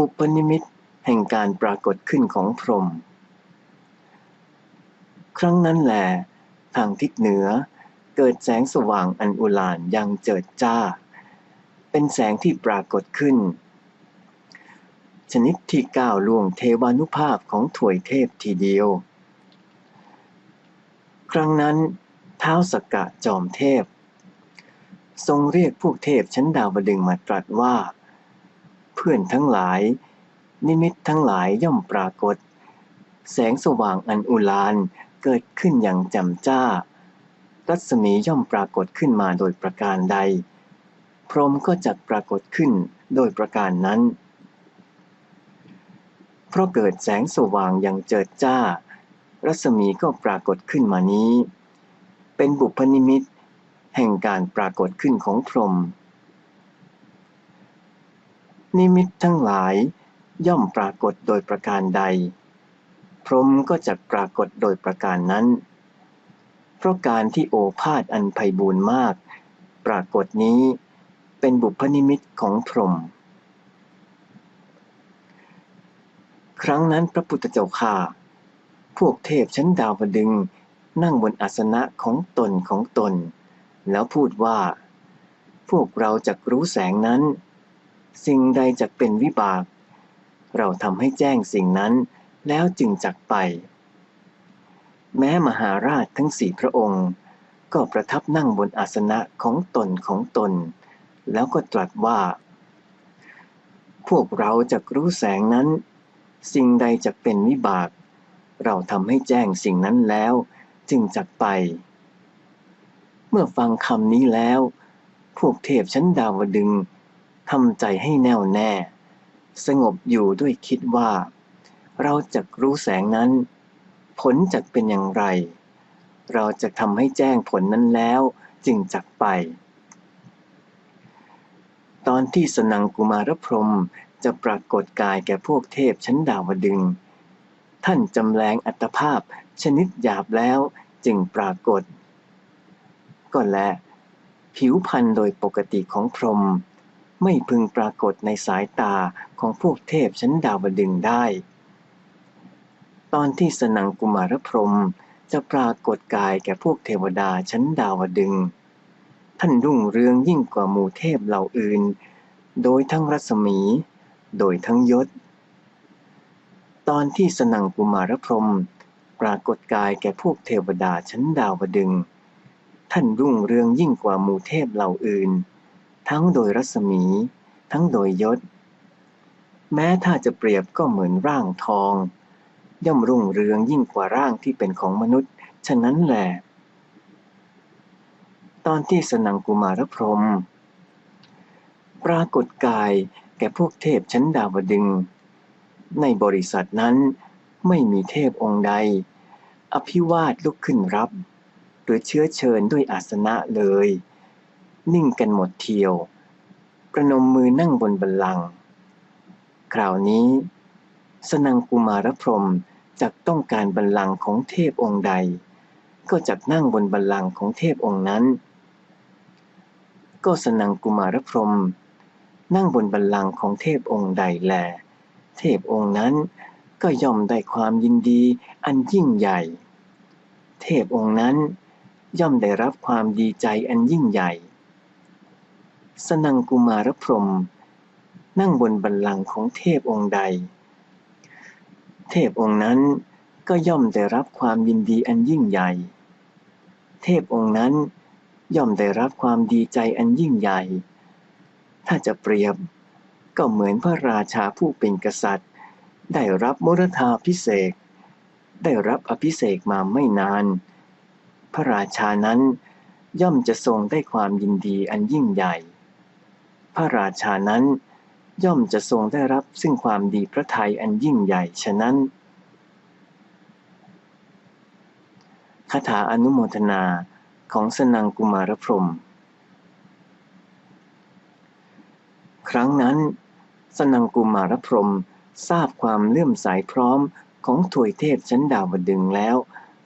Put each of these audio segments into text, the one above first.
บุพนิมิตแห่งการปรากฏขึ้นของพรหมครั้งนั้นแหลทางทิศเหนือเกิดแสงสว่างอันอุลานยังเจิดจ้า เป็นแสงที่ปรากฏขึ้น ชนิดที่ก้าวล่วงเทวานุภาพของถวยเทพทีเดียว ครั้งนั้นเท้าสกกะจอมเทพ ทรงเรียกพวกเทพชั้นดาวดึงมาตรัสว่า พื่อนทั้งหลาย นิมิตทั้งหลายย่อมปรากฏ แสงสว่างอันอุลานเกิดขึ้นอย่างจำจ้า รัศมีย่อมปรากฏขึ้นมาโดยประการใด พรหมก็จะปรากฏขึ้นโดยประการนั้น เพราะเกิดแสงสว่างอย่างเจิดจ้า รัศมีก็ปรากฏขึ้นมานี้ เป็นบุพนิมิตแห่งการปรากฏขึ้นของพรหม นิมิตทั้งหลาย ย่อมปรากฏโดยประการใด พรหมก็จะปรากฏโดยประการนั้น เพราะการที่โอภาษอันไพบูรณ์มาก ปรากฏนี้เป็นบุพนิมิตของพรหมครั้งนั้นพระพุทธเจ้าข่าพวกเทพชั้นดาวดึงนั่งบนอาสนะของตนของตน แล้วพูดว่า พวกเราจะรู้แสงนั้น สิ่งใดจะเป็นวิบาก เราทำให้แจ้งสิ่งนั้นแล้วจึงจักไป แม้มหาราชทั้งสี่พระองค์ ก็ประทับนั่งบนอาสนะของตนของตน แล้วก็ตรัสว่า พวกเราจะรู้แสงนั้น สิ่งใดจะเป็นวิบาก เราทำให้แจ้งสิ่งนั้นแล้วจึงจักไป เมื่อฟังคำนี้แล้ว พวกเทพชั้นดาวดึง ทำใจให้แน่วแน่ สงบอยู่ด้วยคิดว่า เราจะรู้แสงนั้น ผลจะเป็นอย่างไร เราจะทำให้แจ้งผลนั้นแล้วจึงจักไป ตอนที่สนังกุมารพรหมจะปรากฏกายแก่พวกเทพชั้นดาวดึง ท่านจำแรงอัตภาพชนิดหยาบแล้วจึงปรากฏ ก็และ ผิวพันธุ์โดยปกติของพรหม ไม่พึงปรากฏในสายตาของพวกเทพชั้นดาวดึงได้ ตอนที่สนังกุมารพรมจะปรากฏกายแก่พวกเทวดาชั้นดาวดึง ท่านรุ่งเรืองยิ่งกว่าหมู่เทพเหล่าอื่น โดยทั้งรัศมี โดยทั้งยศ ตอนที่สนังกุมารพรมปรากฏกายแก่พวกเทวดาชั้นดาวดึง ท่านรุ่งเรืองยิ่งกว่าหมู่เทพเหล่าอื่น ทั้งโดยรัศมี ทั้งโดยยศ แม้ถ้าจะเปรียบก็เหมือนร่างทอง ย่อมรุ่งเรืองยิ่งกว่าร่างที่เป็นของมนุษย์ ฉะนั้นแหละตอนที่สนังกุมารพรม ปรากฏกายแก่พวกเทพชั้นดาวดึง ในบริษัทนั้นไม่มีเทพองค์ใด อภิวาทลุกขึ้นรับ หรือเชื้อเชิญด้วยอาสนะเลย นิ่งกันหมดเทียว ประนมมือนั่งบนบัลลังก์คราวนี้ สนังกุมารพรมจักต้องการบัลลังก์ของเทพองค์ใด ก็จักนั่งบนบัลลังก์ของเทพองค์นั้น ก็สนังกุมารพรมนั่งบนบัลลังก์ของเทพองค์ใดแล เทพองค์นั้นก็ย่อมได้ความยินดีอันยิ่งใหญ่ เทพองค์นั้นย่อมได้รับความดีใจอันยิ่งใหญ่ สนังกุมารพรม นั่งบนบัลลังก์ของเทพองค์ใด เทพองค์นั้นก็ย่อมได้รับความยินดีอันยิ่งใหญ่ เทพองค์นั้นย่อมได้รับความดีใจอันยิ่งใหญ่ ถ้าจะเปรียบก็เหมือนพระราชาผู้เป็นกษัตริย์ ได้รับมรธาพิเศษ ได้รับอภิเศกมาไม่นาน พระราชานั้นย่อมจะทรงได้ความยินดีอันยิ่งใหญ่ พระราชานั้น ย่อมจะทรงได้รับซึ่งความดีพระทัยอันยิ่งใหญ่ฉะนั้นคาถาอนุโมทนาของสนังกุมารพรม ครั้งนั้น สนังกุมารพรมทราบความเลื่อมใสพร้อมของถวยเทพชั้นดาวดึงแล้ว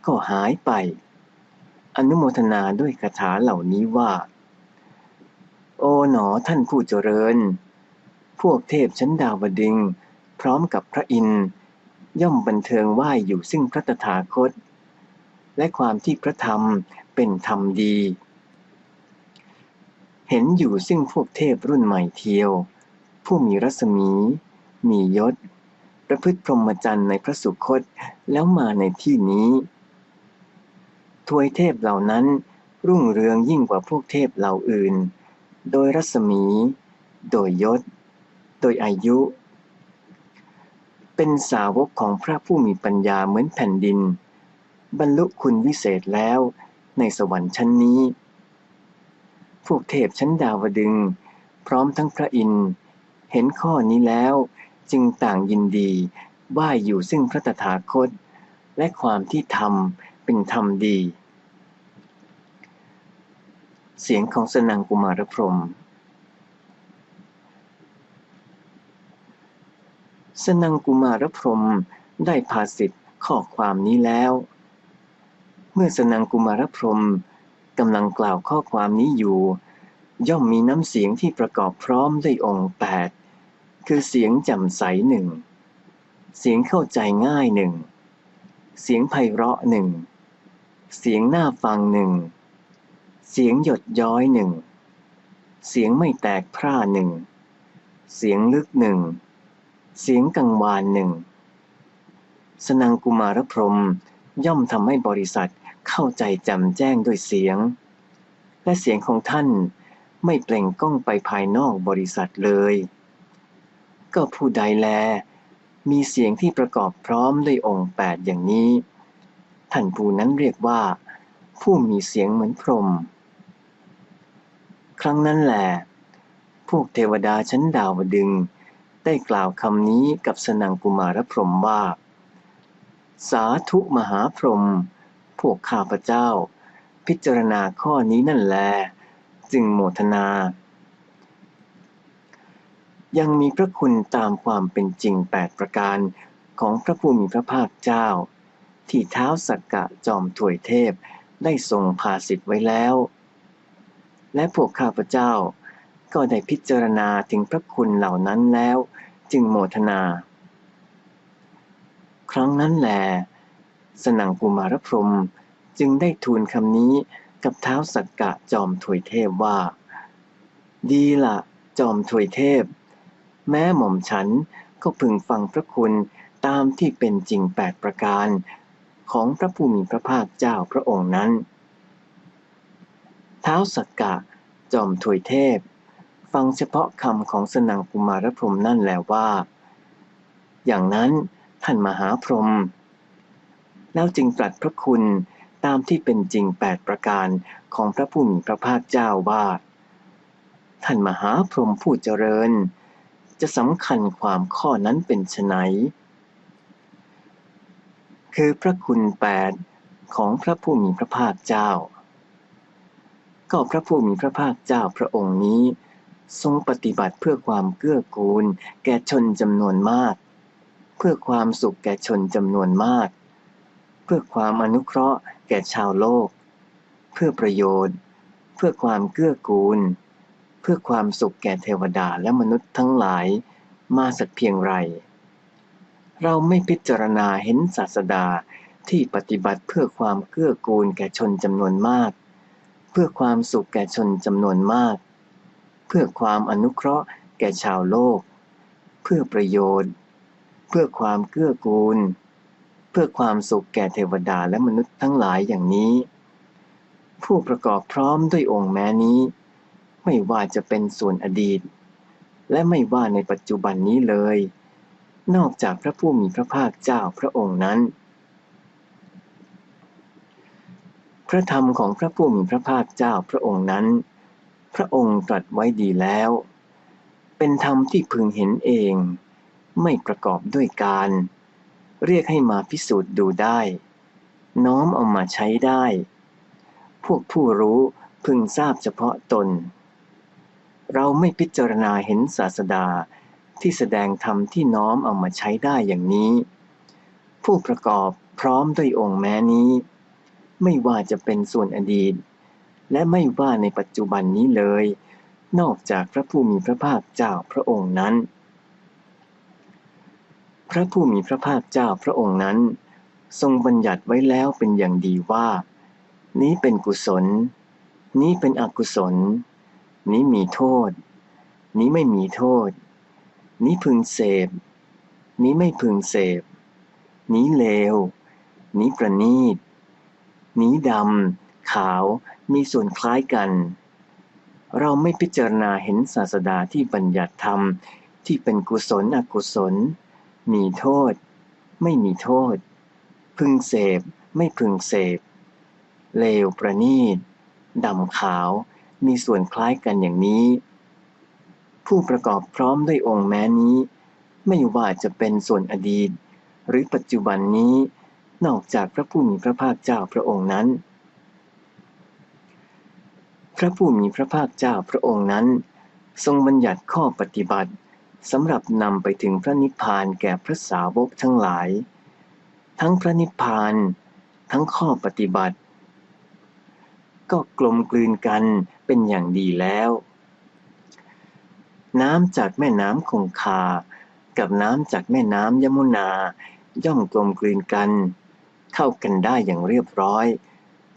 ก็หายไป อนุโมทนาด้วยคาถาเหล่านี้ว่า โอ๋หนอท่านผู้เจริญ พวกเทพชั้นดาวดึง พร้อมกับพระอินทร์ย่อมบันเทิงไหวอยู่ซึ่งพระตถาคต และความที่พระธรรมเป็นธรรมดี เห็นอยู่ซึ่งพวกเทพรุ่นใหม่เทียว ผู้มีรัศมี มียศ ประพฤติพรหมจรรย์ในพระสุคตแล้วมาในที่นี้ ทวยเทพเหล่านั้นรุ่งเรืองยิ่งกว่าพวกเทพเหล่าอื่น โดยรัศมี โดยยศ โดยอายุ เป็นสาวกของพระผู้มีปัญญาเหมือนแผ่นดิน บรรลุคุณวิเศษแล้วในสวรรค์ชั้นนี้ พวกเทพชั้นดาวดึง พร้อมทั้งพระอินทร์เห็นข้อนี้แล้วจึงต่างยินดีว่าอยู่ซึ่งพระตถาคต และความที่ทำเป็นธรรมดี เสียงของสนังกุมารพรหมสนังกุมารพรหมได้ภาสิทธิ์ข้อความนี้แล้ว เมื่อสนังกุมารพรหมกำลังกล่าวข้อความนี้อยู่ ย่อมมีน้ำเสียงที่ประกอบพร้อมด้วยองค์แปดคือเสียงจ่มใสหนึ่ง เสียงเข้าใจง่ายหนึ่ง เสียงไพเราะหนึ่ง เสียงน่าฟังหนึ่ง เสียงหยดย้อยหนึ่ง เสียงไม่แตกพร่าหนึ่ง เสียงลึกหนึ่ง เสียงกังวานหนึ่ง สนังกุมารพรมย่อมทำให้บริษัทเข้าใจจำแจ้งด้วยเสียง และเสียงของท่านไม่เปล่งก้องไปภายนอกบริษัทเลย ก็ผู้ใดแล มีเสียงที่ประกอบพร้อมด้วยองค์แปดอย่างนี้ ท่านผู้นั้นเรียกว่า ผู้มีเสียงเหมือนพรหม ครั้งนั้นแหละพวกเทวดาชั้นดาวดึง ได้กล่าวคำนี้กับสนังกุมารพรหมว่า สาธุมหาพรหมพวกข้าพเจ้า พิจารณาข้อนี้นั่นแล จึงโมทนา ยังมีพระคุณตามความเป็นจริงแปดประการของพระผู้มีพระภาคเจ้า ที่เท้าสักกะจอมถวยเทพได้ทรงภาสิทธิ์ไว้แล้ว และพวกข้าพเจ้า ก็ได้พิจารณาถึงพระคุณเหล่านั้นแล้ว จึงโมทนา ครั้งนั้นแหลสนังกุมารพรมจึงได้ทูลคำนี้กับเท้าสักกะจอมถวยเทพว่า ดีละจอมถวยเทพ แม้หม่อมฉันก็พึงฟังพระคุณตามที่เป็นจริงแปดประการ ของพระผู้มีพระภาคเจ้าพระองค์นั้น ท้าสักกะ จอมถวยเทพ ฟังเฉพาะคำของสนังกุมารพรมนั่นแล้วว่า อย่างนั้นท่านมหาพรหมแล้วจึงตรัสพระคุณตามที่เป็นจริงแปดประการของพระผู้มีพระภาคเจ้าว่า ท่านมหาพรหมผู้เจริญ จะสำคัญความข้อนั้นเป็นไฉนคือพระคุณแปดของพระผู้มีพระภาคเจ้า ก็พระผู้มีพระภาคเจ้าพระองค์นี้ ทรงปฏิบัติเพื่อความเกื้อกูล แก่ชนจำนวนมาก เพื่อความสุขแก่ชนจำนวนมาก เพื่อความอนุเคราะห์แก่ชาวโลก เพื่อประโยชน์ เพื่อความเกื้อกูล เพื่อความสุขแก่เทวดาและมนุษย์ทั้งหลายมาสักเพียงไร เราไม่พิจารณาเห็นศาสดาที่ปฏิบัติเพื่อความเกื้อกูลแก่ชนจำนวนมาก เพื่อความสุขแก่ชนจำนวนมาก เพื่อความอนุเคราะห์แก่ชาวโลก เพื่อประโยชน์ เพื่อความเกื้อกูล เพื่อความสุขแก่เทวดาและมนุษย์ทั้งหลายอย่างนี้ ผู้ประกอบพร้อมด้วยองค์แม้นี้ ไม่ว่าจะเป็นส่วนอดีต และไม่ว่าในปัจจุบันนี้เลย นอกจากพระผู้มีพระภาคเจ้าพระองค์นั้น พระธรรมของพระผู้มีพระภาคเจ้าพระองค์นั้น พระองค์ตรัสไว้ดีแล้ว เป็นธรรมที่พึงเห็นเอง ไม่ประกอบด้วยการ เรียกให้มาพิสูจน์ดูได้ น้อมเอามาใช้ได้ พวกผู้รู้พึงทราบเฉพาะตน เราไม่พิจารณาเห็นศาสดาที่แสดงธรรมที่น้อมเอามาใช้ได้อย่างนี้ ผู้ประกอบพร้อมด้วยองค์แม้นี้ ไม่ว่าจะเป็นส่วนอดีต และไม่ว่าในปัจจุบันนี้เลย นอกจากพระผู้มีพระภาคเจ้าพระองค์นั้น พระผู้มีพระภาคเจ้าพระองค์นั้น ทรงบัญญัติไว้แล้วเป็นอย่างดีว่า นี้เป็นกุศล นี้เป็นอกุศล นี้มีโทษ นี้ไม่มีโทษ นี้พึงเสพ นี้ไม่พึงเสพ นี้เลว นี้ประณีต นี้ดำขาวมีส่วนคล้ายกัน เราไม่พิจารณาเห็นศาสดาที่บัญญัติธรรมที่เป็นกุศลอกุศล มีโทษ ไม่มีโทษ พึงเสพไม่พึงเสพ เลวประณีตดำขาวมีส่วนคล้ายกันอย่างนี้ ผู้ประกอบพร้อมด้วยองค์แม้นี้ ไม่ว่าจะเป็นส่วนอดีต หรือปัจจุบันนี้ นอกจากพระผู้มีพระภาคเจ้าพระองค์นั้น พระผู้มีพระภาคเจ้าพระองค์นั้น ทรงบัญญัติข้อปฏิบัติสำหรับนำไปถึงพระนิพพานแก่พระสาวกทั้งหลาย ทั้งพระนิพพาน ทั้งข้อปฏิบัติ ก็กลมกลืนกันเป็นอย่างดีแล้ว น้ำจากแม่น้ำคงคา กับน้ำจากแม่น้ำยมุนา ย่อมกลมกลืนกัน เข้ากันได้อย่างเรียบร้อย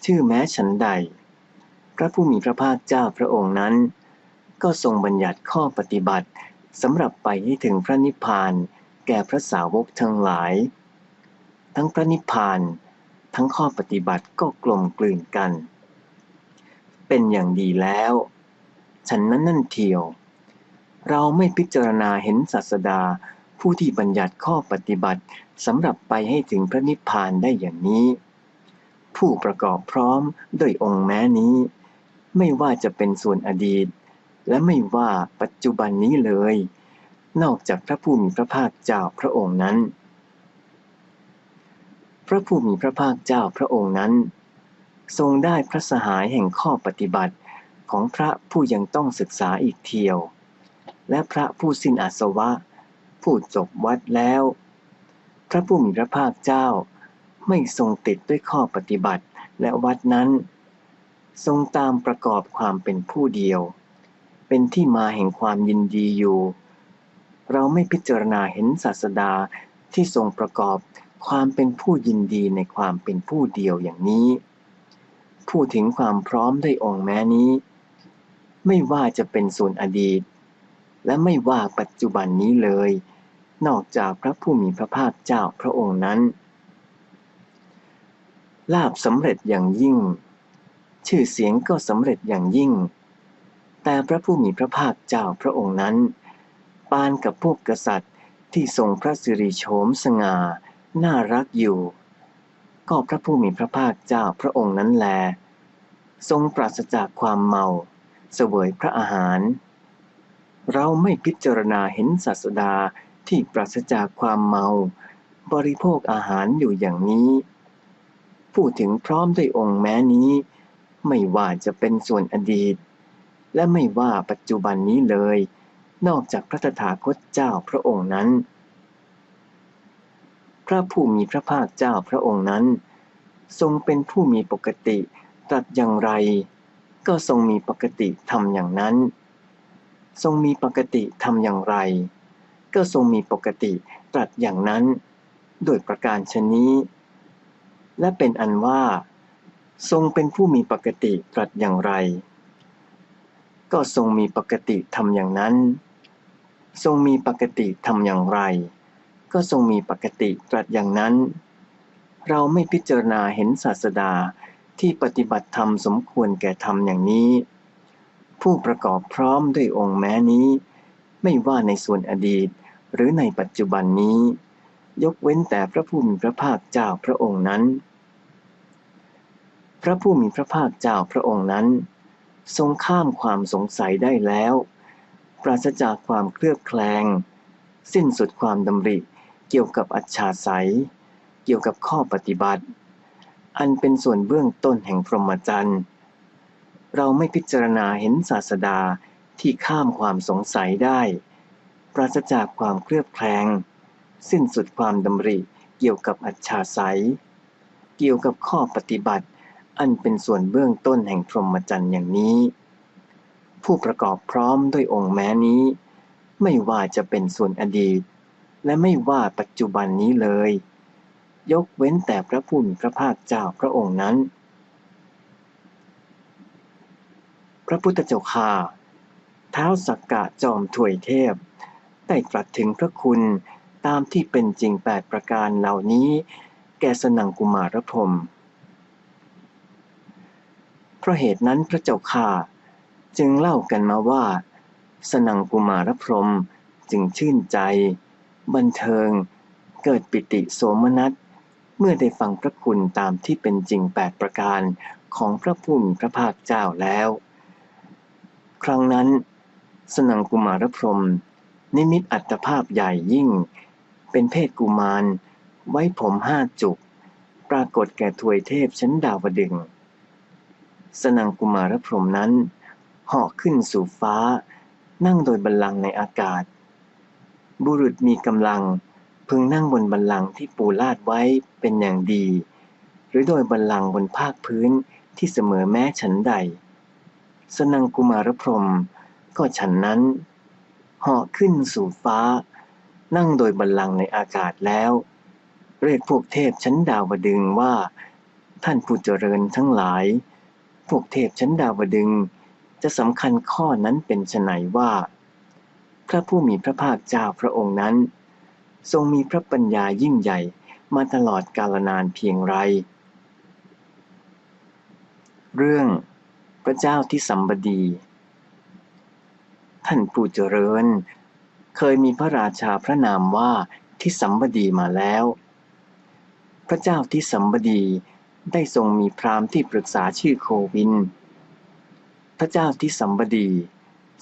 ชื่อแม้ฉันใด พระผู้มีพระภาคเจ้าพระองค์นั้น ก็ทรงบัญญัติข้อปฏิบัติสำหรับไปให้ถึงพระนิพพาน แก่พระสาวกทั้งหลาย ทั้งพระนิพพาน ทั้งข้อปฏิบัติก็กลมกลืนกัน เป็นอย่างดีแล้ว ฉันนั้นนั่นเทียว เราไม่พิจารณาเห็นศาสดา ผู้ที่บัญญัติข้อปฏิบัติสำหรับไปให้ถึงพระนิพพานได้อย่างนี้ ผู้ประกอบพร้อมด้วยองค์แม้นี้ ไม่ว่าจะเป็นส่วนอดีต และไม่ว่าปัจจุบันนี้เลย นอกจากพระผู้มีพระภาคเจ้าพระองค์นั้น พระผู้มีพระภาคเจ้าพระองค์นั้น ทรงได้พระสหายแห่งข้อปฏิบัติของพระผู้ยังต้องศึกษาอีกเทียว และพระผู้สิ้นอาสวะ ผู้จบวัดแล้ว พระผู้มีพระภาคเจ้าไม่ทรงติดด้วยข้อปฏิบัติและวัดนั้น ทรงตามประกอบความเป็นผู้เดียว เป็นที่มาแห่งความยินดีอยู่ เราไม่พิจารณาเห็นศาสดาที่ทรงประกอบความเป็นผู้ยินดีในความเป็นผู้เดียวอย่างนี้ พูดถึงความพร้อมด้วยองค์แม้นี้ ไม่ว่าจะเป็นส่วนอดีต และไม่ว่าปัจจุบันนี้เลย นอกจากพระผู้มีพระภาคเจ้าพระองค์นั้น ลาบสำเร็จอย่างยิ่ง ชื่อเสียงก็สำเร็จอย่างยิ่ง แต่พระผู้มีพระภาคเจ้าพระองค์นั้น ปานกับพวกกษัตริย์ที่ทรงพระสิริโฉมสง่า น่ารักอยู่ ก็พระผู้มีพระภาคเจ้าพระองค์นั้นแล ทรงปราศจากความเมา เสวยพระอาหาร เราไม่พิจารณาเห็นศาสดา ที่ปราศจากความเมา บริโภคอาหารอยู่อย่างนี้ พูดถึงพร้อมด้วยองค์แม้นี้ ไม่ว่าจะเป็นส่วนอดีต และไม่ว่าปัจจุบันนี้เลย นอกจากพระตถาคตเจ้าพระองค์นั้น พระผู้มีพระภาคเจ้าพระองค์นั้น ทรงเป็นผู้มีปกติตรัสอย่างไร ก็ทรงมีปกติทำอย่างนั้น ทรงมีปกติทำอย่างไร ก็ทรงมีปกติตรัสอย่างนั้น โดยประการชนี้ และเป็นอันว่า ทรงเป็นผู้มีปกติตรัสอย่างไร ก็ทรงมีปกติทำอย่างนั้น ทรงมีปกติทำอย่างไร ก็ทรงมีปกติตรัสอย่างนั้น เราไม่พิจารณาเห็นศาสดาที่ปฏิบัติธรรมสมควรแก่ธรรมอย่างนี้ ผู้ประกอบพร้อมด้วยองค์แม้นี้ ไม่ว่าในส่วนอดีต หรือในปัจจุบันนี้ ยกเว้นแต่พระผู้มีพระภาคเจ้าพระองค์นั้น พระผู้มีพระภาคเจ้าพระองค์นั้น ทรงข้ามความสงสัยได้แล้ว ปราศจากความเคลือบแคลง สิ้นสุดความดำริเกี่ยวกับอัจฉาสัย เกี่ยวกับข้อปฏิบัติ อันเป็นส่วนเบื้องต้นแห่งพรหมจรรย์เราไม่พิจารณาเห็นศาสดา ที่ข้ามความสงสัยได้ ปราศจากความเคลือบแคลง สิ้นสุดความดำริเกี่ยวกับอัจฉาสัย เกี่ยวกับข้อปฏิบัติ อันเป็นส่วนเบื้องต้นแห่งพรหมจรรย์อย่างนี้ ผู้ประกอบพร้อมด้วยองค์แม้นี้ ไม่ว่าจะเป็นส่วนอดีต และไม่ว่าปัจจุบันนี้เลย ยกเว้นแต่พระผู้มีพระภาคเจ้าพระองค์นั้น พระพุทธเจ้าข่า ท้าสักกะจอมถวยเทพ ได้ตรัสถึงพระคุณตามที่เป็นจริงแปดประการเหล่านี้ แก่สนังกุมารพรมเพราะเหตุนั้นพระเจ้าข่าจึงเล่ากันมาว่า สนังกุมารพรมจึงชื่นใจ บันเทิง เกิดปิติโสมนัสเมื่อได้ฟังพระคุณตามที่เป็นจริงแปดประการของพระผู้มีพระภาคเจ้าแล้ว ครั้งนั้น สนังกุมารพรม นิมิตอัตภาพใหญ่ยิ่ง เป็นเพศกุมาร ไว้ผมห้าจุก ปรากฏแก่ถวยเทพชั้นดาวดึงส์สนังกุมารพรมนั้นเหาะขึ้นสู่ฟ้า นั่งโดยบัลลังก์ในอากาศ บุรุษมีกำลังพึงนั่งบนบัลลังก์ที่ปูลาดไว้เป็นอย่างดี หรือโดยบัลลังก์บนภาคพื้นที่เสมอแม้ฉันใด สนังกุมารพรม ก็ฉันนั้นเหาะขึ้นสู่ฟ้า นั่งโดยบัลลังก์ในอากาศแล้ว เรียกพวกเทพชั้นดาวดึงว่า ท่านผู้เจริญทั้งหลาย พวกเทพชั้นดาวดึงจะสำคัญข้อนั้นเป็นไฉนว่า พระผู้มีพระภาคเจ้าพระองค์นั้น ทรงมีพระปัญญายิ่งใหญ่มาตลอดกาลนานเพียงไร เรื่องพระเจ้าที่สัมบดี ท่านผู้เจริญ เคยมีพระราชาพระนามว่าที่สัมบดีมาแล้ว พระเจ้าที่สัมบดีได้ทรงมีพราหมณ์ที่ปรึกษาชื่อโควิน พระเจ้าที่สัมบดี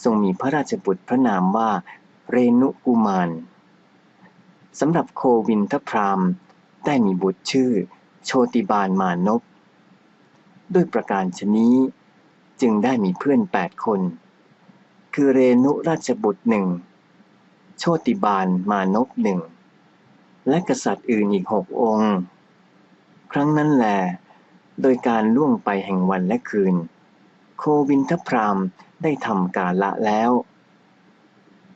ทรงมีพระราชบุตรพระนามว่าเรนุกุมารสำหรับโควินทพราหมณ์ได้มีบุตรชื่อ โชติบาลมานพด้วยประการชนี้ จึงได้มีเพื่อนแปดคน คือเรนุราชบุตรหนึ่ง โชติบาลมานพหนึ่ง และกษัตริย์อื่นอีกหกองค์ ครั้งนั้นแหลโดยการล่วงไปแห่งวันและคืน โควินทพรามได้ทำกาละแล้ว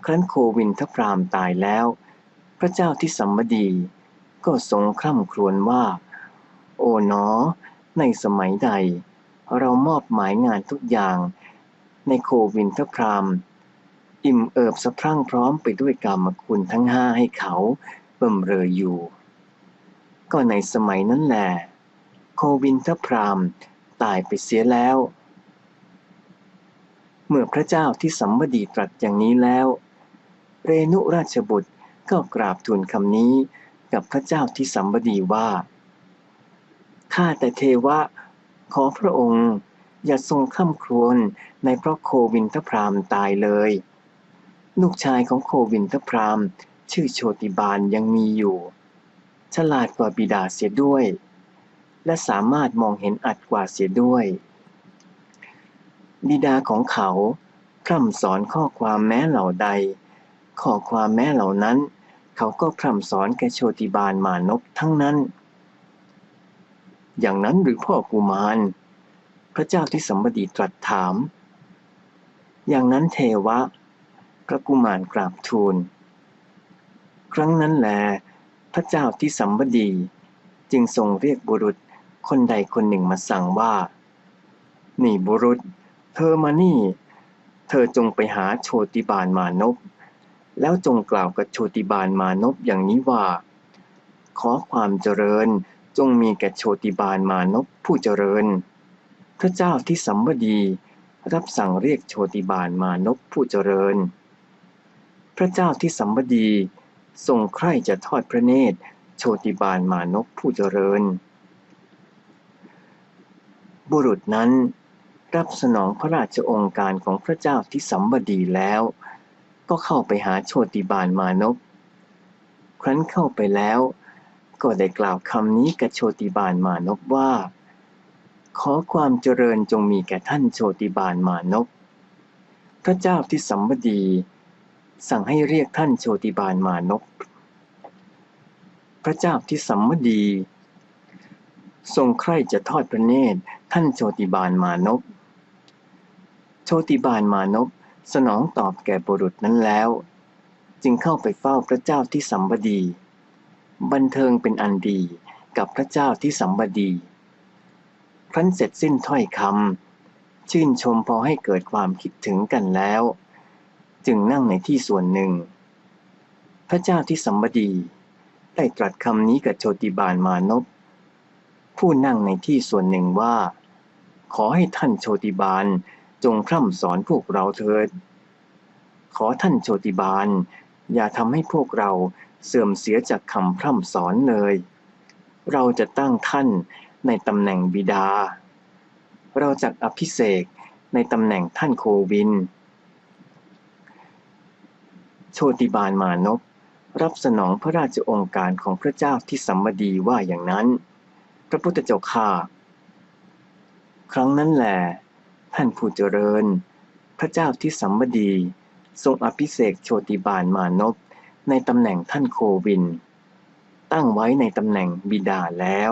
ครั้นโควินทพรามตายแล้ว พระเจ้าที่สัมบดีก็ทรงคร่ำครวญว่า โอ๋หนอ ในสมัยใด เรามอบหมายงานทุกอย่าง ในโควินทพรามอิ่มเอิบสะพรั่งพร้อมไปด้วยกรรมคุณทั้งห้าให้เขาเบิ่มเรออยู่ ก็ในสมัยนั้นแหละโควินทพรามตายไปเสียแล้ว เมื่อพระเจ้าที่สัมบดีตรัสอย่างนี้แล้ว เรนุราชบุตรก็กราบทูลคำนี้กับพระเจ้าที่สัมบดีว่า ข้าแต่เทวะ ขอพระองค์ อย่าทรงข้ามครวญในเพราะโควินทพรามตายเลย ลูกชายของโควินทพรามชื่อโชติบาลยังมีอยู่ ฉลาดกว่าบิดาเสียด้วย และสามารถมองเห็นอัดกว่าเสียด้วย บิดาของเขาพร่ำสอนข้อความแม้เหล่าใด ข้อความแม้เหล่านั้น เขาก็พร่ำสอนแกโชติบาลมานพทั้งนั้น อย่างนั้นหรือพ่อกุมาร พระเจ้าที่สัมบดีตรัสถาม อย่างนั้นเทวะ พระกุมารกราบทูล ครั้งนั้นแล พระเจ้าที่สัมบดี จึงทรงเรียกบุรุษคนใดคนหนึ่งมาสั่งว่า นี่บุรุษ เธอมานี่ เธอจงไปหาโชติบาลมานพแล้วจงกล่าวกับโชติบาลมานพอย่างนี้ว่า ขอความเจริญจงมีแก่โชติบาลมานพผู้เจริญ พระเจ้าที่สัมบดีรับสั่งเรียกโชติบาลมานพผู้เจริญ พระเจ้าที่สัมบดีทรงใคร่จะทอดพระเนตร โชติบาลมานพผู้เจริญ บุรุษนั้นรับสนองพระราชองค์การของพระเจ้าที่สัมบดีแล้ว ก็เข้าไปหาโชติบาลมานพ ครั้นเข้าไปแล้ว ก็ได้กล่าวคำนี้กับโชติบาลมานพว่า ขอความเจริญจงมีแก่ท่านโชติบาลมานพพระเจ้าที่สัมบดี สั่งให้เรียกท่านโชติบาลมานพพระเจ้าที่สัมบดี ทรงใคร่จะทอดพระเนตรท่านโชติบาลมานพโชโชติบาลมานพสนองตอบแก่บุรุษนั้นแล้ว จึงเข้าไปเฝ้าพระเจ้าที่สัมบดี บันเทิงเป็นอันดีกับพระเจ้าที่สัมบดี ครั้นเสร็จสิ้นถ้อยคำชื่นชมพอให้เกิดความคิดถึงกันแล้ว จึงนั่งในที่ส่วนหนึ่ง พระเจ้าที่สัมบดี ได้ตรัสคำนี้กับโชติบาลมานพผู้นั่งในที่ส่วนหนึ่งว่า ขอให้ท่านโชติบาลจงพร่ำสอนพวกเราเถิด ขอท่านโชติบาล อย่าทำให้พวกเราเสื่อมเสียจากคำพร่ำสอนเลย เราจะตั้งท่าน ในตำแหน่งบิดา เราจะอภิเษกในตำแหน่งท่านโควิน โชติบาลมานพรับสนองพระราชองค์การของพระเจ้าที่สัมบดีว่าอย่างนั้น พระพุทธเจ้าข้าครั้งนั้นแหลท่านผู้เจริญ พระเจ้าที่สัมบดี ทรงอภิเษกโชติบาลมานพในตำแหน่งท่านโควิน ตั้งไว้ในตำแหน่งบิดาแล้ว